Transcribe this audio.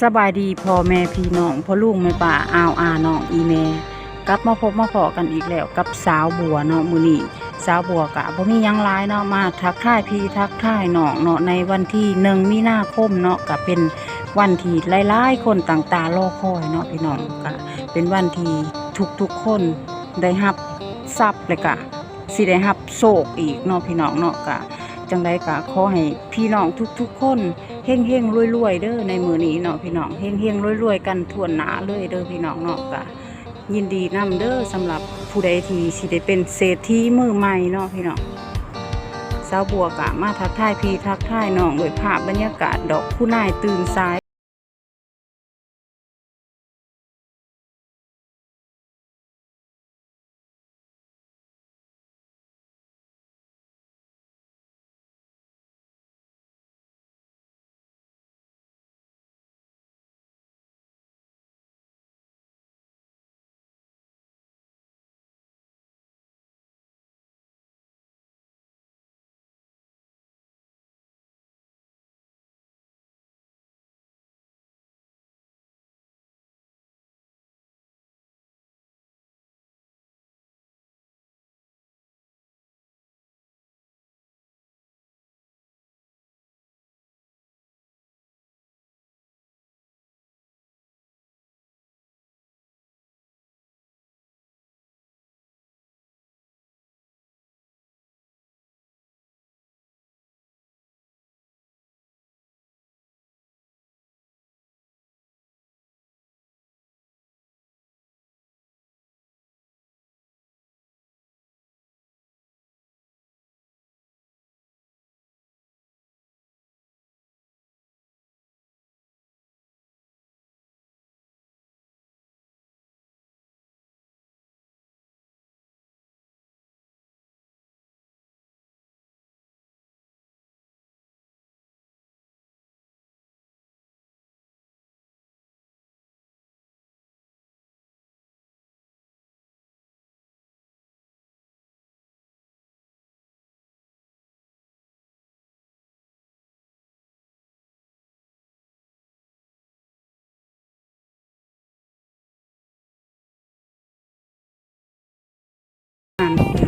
สบายดีพ่อแม่พี่น้องพ่อลุงแม่ป้าอาวอาน้องอีแม่กลับมาพบมาพอกันอีกแล้วกับสาวบัวเนาะมือนี้สาวบัวกะบ่มียังหลายเนาะมาทักทายพี่ทักทายน้องเนาะในวันที่หนึ่งมีนาคมเนาะก็เป็นวันที่หลายๆคนต่างตารอคอยเนาะพี่น้องก็เป็นวันที่ทุกๆคนได้รับทรัพย์เลยกะสิได้รับโชคอีกเนาะพี่น้องเนาะกะ จังไดกะขอให้พี่น้องทุกๆคนเฮงเฮงรวยรวยๆเด้อในมือนี้เนาะพี่น้องเฮงเฮงรวยรวยๆกันทั่วหนาเลยเด้อพี่น้องเนาะกะยินดีนำเด้อสำหรับผู้ใดที่สิได้เป็นเศรษฐีมือใหม่เนาะพี่น้องสาวบัวกะมาทักทายพี่ทักทายน้องด้วยภาพบรรยากาศดอกผู้นายตื่นสาย งานพี่